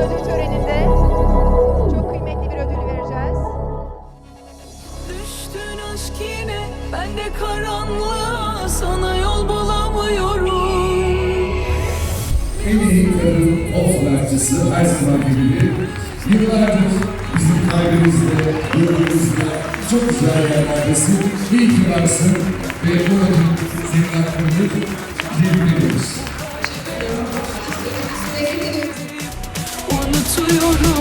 ödül töreninde çok kıymetli bir ödül vereceğiz. Düştün aşk yine ben de karanlığa sana yol bulamıyorum. Emeği kadın oflarcısı her zaman gibi yıllardır bizim kalbimizde, yolumuzda çok güzel yerlerdesin. İyi ki varsın ve bu ödül senin hakkındır diyebiliriz. Ediyoruz.